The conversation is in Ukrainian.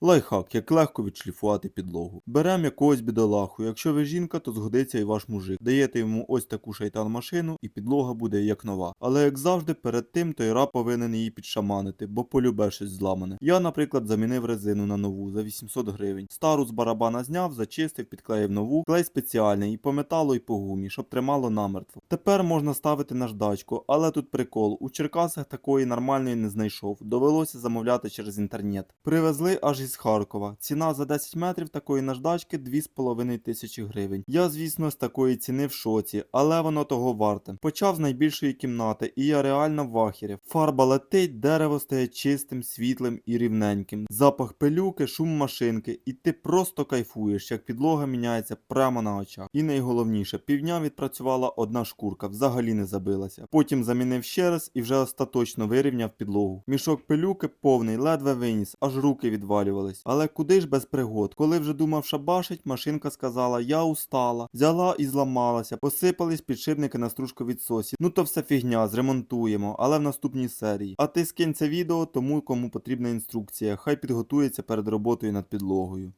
Лайфхак, як легко відшліфувати підлогу. Берем якогось бідолаху. Якщо ви жінка, то згодиться і ваш мужик. Даєте йому ось таку шайтан машину, і підлога буде як нова. Але як завжди, перед тим той раб повинен її підшаманити, бо полюбе щось зламане. Я, наприклад, замінив резину на нову за 800 гривень. Стару з барабана зняв, зачистив, підклеїв нову, клей спеціальний і по металу, і по гумі, щоб тримало намертво. Тепер можна ставити наждачку, але тут прикол. У Черкасах такої нормальної не знайшов. Довелося замовляти через інтернет. Привезли аж із Харкова. Ціна за 10 метрів такої наждачки 2,5 тисячі гривень. Я, звісно, з такої ціни в шоці, але воно того варте. Почав з найбільшої кімнати, і я реально в ахері. Фарба летить, дерево стає чистим, світлим і рівненьким. Запах пилюки, шум машинки, і ти просто кайфуєш, як підлога міняється прямо на очах. І найголовніше, півдня відпрацювала одна шкурка, взагалі не забилася. Потім замінив ще раз і вже остаточно вирівняв підлогу. Мішок пилюки повний, ледве виніс, аж руки відвалювались. Але куди ж без пригод? Коли вже думав шабашить, машинка сказала: Я устала, взяла і зламалася, посипались підшипники на стружку від сосі. Ну то все фігня, зремонтуємо, але в наступній серії. А ти скинь це відео тому, кому потрібна інструкція. Хай підготується перед роботою над підлогою.